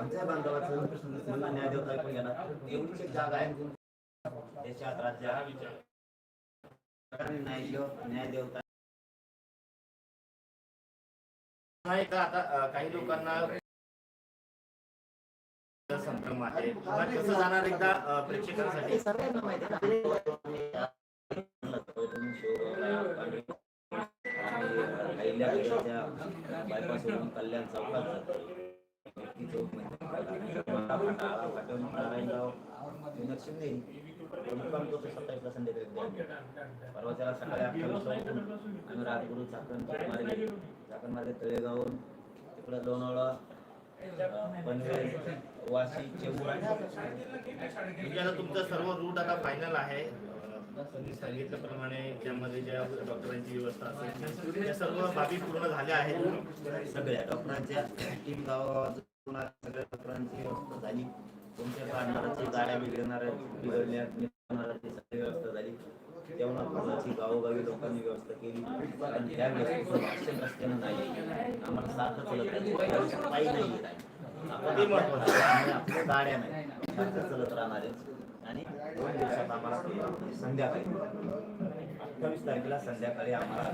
आमच्या बांधवाचं मला न्याय देवता ऐकून घेणार. एवढीच एक जागा आहे. देशात राज्यात. न्याय देव न्याय देवता. आता काही लोकांना संभ्रम आहे. कसं जाणार एकदा प्रेक्षकांसाठी? सर्वांना माहिती बायपासवरून कल्याण चौकात परवा त्याला सकाळी आम्ही राजगुरू चाकण मार्गे चाकण मार्गे तळेगावून तिकडं लोणावळा पनवेल वाशी चेंबूर तुमचा आता सर्व रूट आता फायनल आहे तुम्ही सांगितल्याप्रमाणे ज्यामध्ये ज्या डॉक्टरांची व्यवस्था असेल त्या सर्व बाबी पूर्ण झाल्या आहेत. सगळ्या डॉक्टरांच्या टीम गावातून सगळ्या डॉक्टरांची व्यवस्था झाली. तुमच्या काढणाराची गाड्या बिघडणाऱ्या बिघडणाऱ्याची सगळी व्यवस्था झाली. जेवणाची गावोगावी लोकांनी व्यवस्था केली. त्या व्यवस्थेचं रस्त्यानं नाही. आम्हाला सारखं चलत नाही. आपण. आणि आपल्या गाड्या नाही. सारखं चलत राहणार आहे दोन दिवसात आम्हाला संध्याकाळी अठ्ठावीस तारखेला संध्याकाळी आम्हाला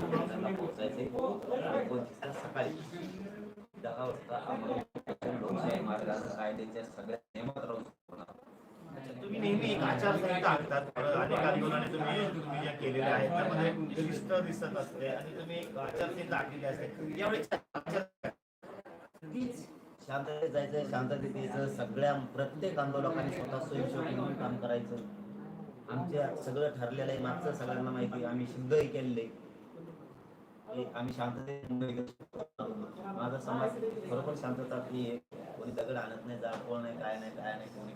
पोहोचायचे. एकोणतीसला सकाळी दहा वाजता आम्हाला लोकशाही मार्गाचा कायद्याच्या सगळ्या नियमात राहून. तुम्ही नेहमी एक आचारसंहिता आणतात. अनेक आंदोलने तुम्ही तुम्ही ज्या केलेल्या आहेत. त्यामध्ये शिस्त दिसत असते आणि तुम्ही एक आचारसंहिता आणलेली असते. यावेळी शांततेत जायचं शांततेत यायचं. सगळ्या प्रत्येक आंदोलकांनी स्वतः स्वयंसेवक म्हणून काम करायचं. आमच्या सगळं ठरलेलं आहे. मागचं सगळ्यांना माहिती आम्ही शुद्धही केलेले. आम्ही शांततेत मुंबई माझा समाज खरोखर शांतता की कोणी दगड आणत नाही जाळपोळ नाही काय नाही काय नाही कोणी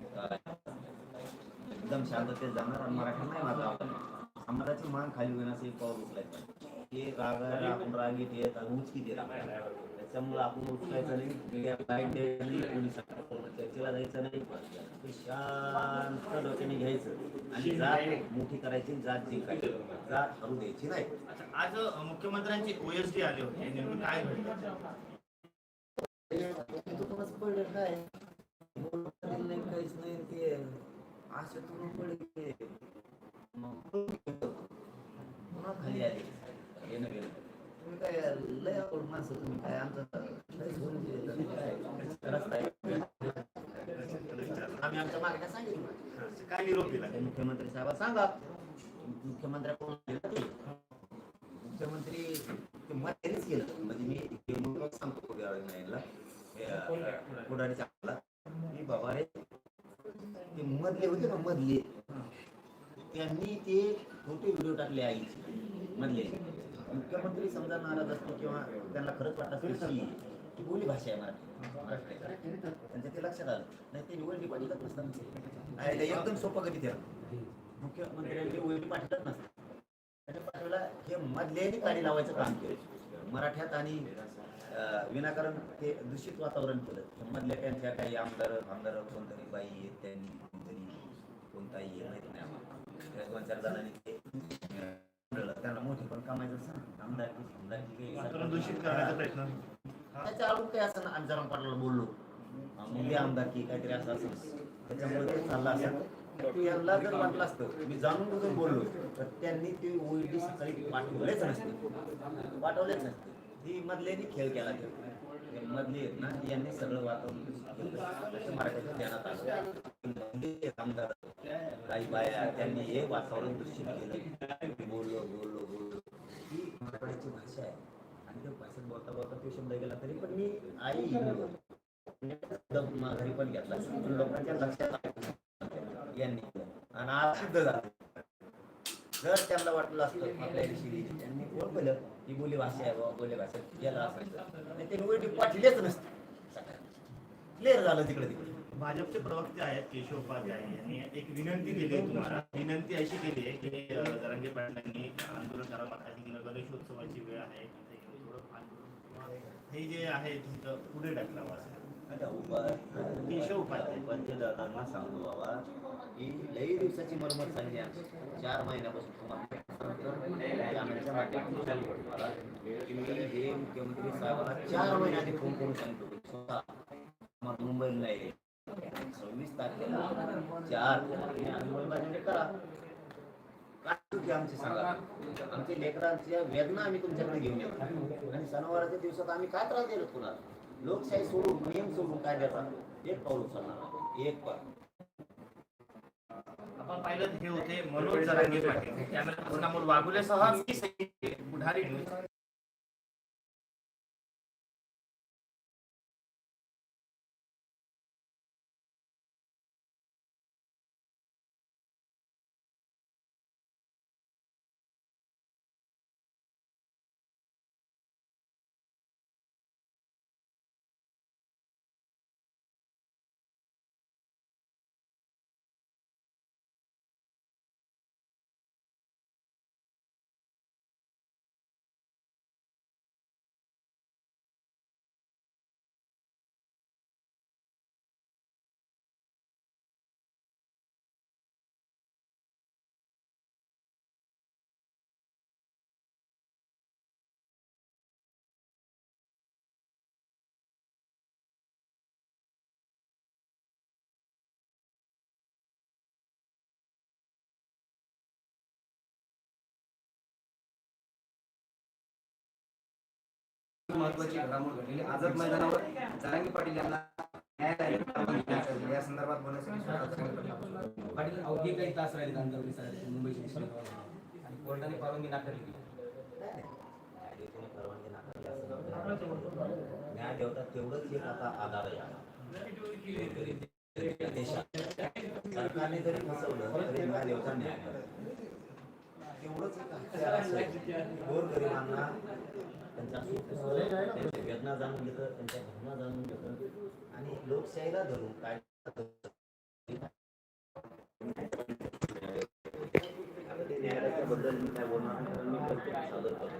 एकदम शांततेत जाणार आणि मराठी नाही माझा आपण समाजाची मान खाली होईल एक पाऊल उचलायचं. हे राग आपण रागीत येत आणि उचकीत येत त्याच्यामुळे आपण उचलायचं नाही लाइट द्यायचं पोलिसांना चर्चेला जायचं नाही. शांत डोक्याने घ्यायचं. आणि जात मोठी करायची जात जिंकायची. जात हरू द्यायची नाही. अच्छा, आज मुख्यमंत्र्यांची ओएसडी आले होते. नेमकं काय घडलं? पडलं काय काहीच नाही ते असं तुला पडले मग पुन्हा खाली आले? येणं गेलं. तुम्ही काय लय आवड माणसं तुम्ही काय आमचं काहीच आम्ही आमच्या मागण्या सांगितलं काय निरोप दिला ते मुख्यमंत्री साहेब सांगा मुख्यमंत्र्याकडून गेलं मुख्यमंत्री ते मत त्यांनीच केलं म्हणजे मी सांगतो उद्या नाईनला पुढारीच्या बाबा रे ते मधले होते ना मधले त्यांनी ते छोटे व्हिडिओ टाकले आईचे मधले मुख्यमंत्री समजा नाराज असतो किंवा त्यांना खरंच वाटत असतं की बोली भाषा आहे मराठी. त्यांचं त्यांच्या म्हणजे ते लक्षात आलं. नाही ते निवडणी पाठवत नसतात नाही, एकदम सोपं कधी त्याला मुख्यमंत्र्यांनी ओळी पाठवत नसतात त्याने पाठवला हे मधल्याने काडी लावायचं काम केलं. मराठ्यात आणि विनाकारण ते दूषित वातावरण केलं. हे मधल्या त्यांच्या काही आमदार आमदार कोणतरी बाई आहेत त्यांनी कोणतरी कोणताही माहिती नाही आम्हाला. त्या दोन चार जणांनी ते मोठी पण कामायचं असं आमदारकी आमदारकी वातावरण दूषित करण्याचा प्रयत्न त्याच्या काही असं पाटलाला बोललो. मुली आमदारकी काहीतरी असं असं त्याच्यामुळे ते चाललं असं त्यांना जर वाटलं असतं मी जाणून बुजून बोललो तर त्यांनी ते ओईडी सकाळी पाठवलेच नसते. पाठवलेच नसते. ती मधल्यानी खेळ केला ते ते. मधली आहेत ना यांनी सगळं वातावरण दूषित केलं. मराठीच्या ध्यानात आलं. मधले आमदार काही बाया त्यांनी हे वातावरण दूषित केलं. बोललो बोललो बोललो. ही मराठीची भाषा आहे. आणि त्या भाषेत बोलता बोलता तो शब्द गेला तरी पण मी आई घरी पण घेतला. पण लोकांच्या लक्षात यांनी आणि आज सिद्ध झालं. जर त्यांना वाटलं असतं आपल्या दिवशी त्यांनी ओळखलं ही बोली भाषा आहे बाबा बोली भाषा याला असायचं त्यांनी उलटी पाठलेच नसते. क्लिअर झालं तिकडे तिकडे. भाजपचे प्रवक्ते आहेत केशव उपाध्याय यांनी एक विनंती केली आहे तुम्हाला. विनंती अशी केली आहे की अ, जरांगे पाटलांनी आंदोलन करावं. आणि गणेशोत्सवाची वेळ आहे. थोडं हे जे आहे तुमचं पुढे टाकला केशव उपाध्याय. पंचदादांना सांगतो बाबा की लई दिवसाची मरमत झाली आहे. चार महिन्यापासून तुम्हाला हे मुख्यमंत्री साहेबांना चार महिन्या आधी फोन करून सांगतो. स्वतः मुंबईला आहे सव्वीस तारखेला चार मुंबईमध्ये करा. काय चुकी आमची सांगा आमच्या लेकरांच्या वेदना आम्ही तुमच्याकडे घेऊन येतो आणि सणावाराच्या दिवसात आम्ही काय त्रास दिलो कुणाला लोकशाही सोडून नियम सोडून काय देतात एक पाऊल उचलणार एक पाऊल. आपण पाहिलं हे होते मनोज जरांगे पाटील. कॅमेरा पर्सन अमोल वाघुलेसह मी बुढारी न्यूज. महत्वाची घडामोड घडलेली आझाद मैदानावर जरांगी पाटील यांना या संदर्भात बोलण्यासाठी. पाटील अवघे काही तास राहिले विश्लेषण आणि कोर्टाने परवानगी नाकारली परवानगी नाकारली. न्याय देवता तेवढंच एक आता आधार आहे. सरकारने जरी फसवलं तरी न्याय देवता न्याय तेवढंच त्यांच्या वेदना जाणून घेतं त्यांच्या भावना जाणून घेतं. आणि लोकशाहीला धरून काय न्यायालयाबद्दल मी काय बोलणार